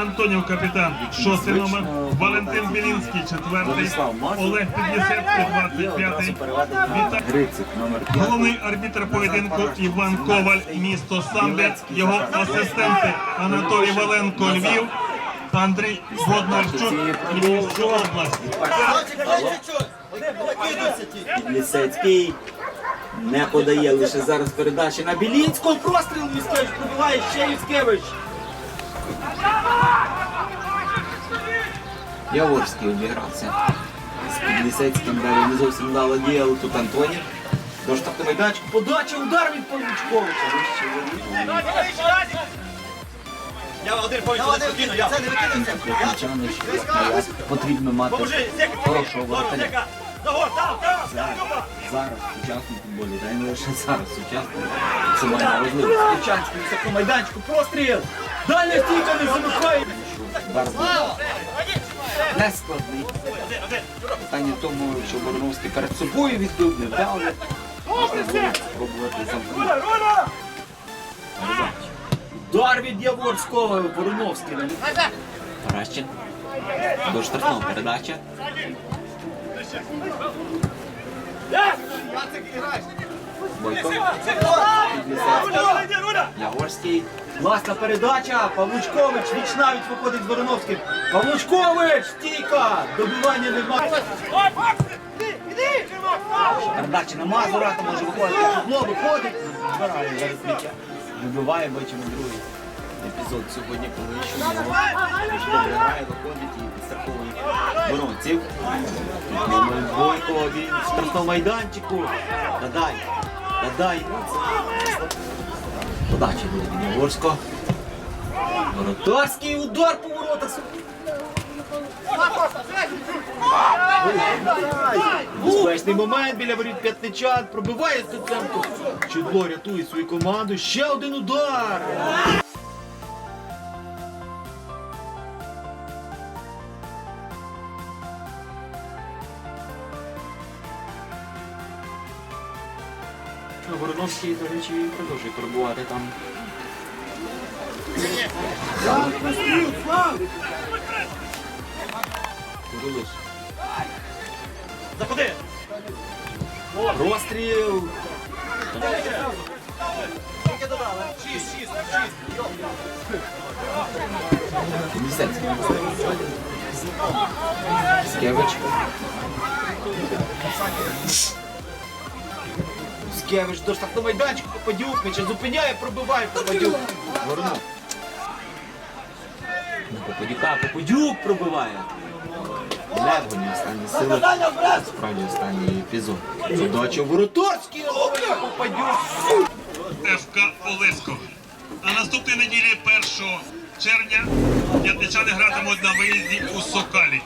Антонів капітан, шостий номер, Валентин Білінський, четвертий, Олег Підлісецький, Є 25-й. одразу Грицик номер 5. Головний арбітр поєдинку Іван Коваль, місто Самбір, його асистенти Анатолій Валенко, Львів Андрій Боднарчук, Львівська область. Підлісецький не подає лише зараз передачі на Білінського. Простріл Міскевич пробиває ще Міскевич. Яворський обігрався. З Підлісецьким далі не зовсім вдало діяли тут Антонів. До штрафного майданчику. Подача, удар від Павлучковича. Вище воріт. Я один спокійно, я. Потрібно мати хорошого воротаря. Загор, там, там, Зараз, зараз в сучасному футболі, та й не лише зараз сучасному. Це має важливість. Лучанський, високо майданчику, простріл! Дальня стійка не замикає! Удар був не складний. Питання в тому, що Бороновський перед собою відбив, не вдав. Можна було спробувати замкнути. Удар від Яворського, Вороновський. Паращин. До штрафного передача. Яворський. Класна передача, Павлучкович віч навіть виходить з Вороновським. Павлучкович, стійка! Добивання немає. Передача на Мазура, то може виходити. Футло виходить. Вибиває, бачимо другий епізод сьогодні, коли ще добре грає, виходить і підстраховує боронців. Номер Бойко, він в штрафному майданчику. Дадай, дадай. Подача буде від Яворського. Воротарський удар по воротах. Безпечний момент біля воріт п'ятничан. Пробиває Стеценко. Чудло рятує свою команду. Ще один удар. Вороновський, до речі, продовжує пробувати там. Курилиш. Заходи! Розстріл! Місяць. Скевич. Скевич до штрафного майданчика, Попадюк, м'яча зупиняє, пробиває Попадюк. Горнув. Попадюка, Попадюк пробиває. Левгоні останні сили. Справді останній епізод. Задача Воротарський, ловить Попадюк. ФК Олесько. А наступної неділі 1 червня п'ятничани гратимуть на виїзді у Сокалі.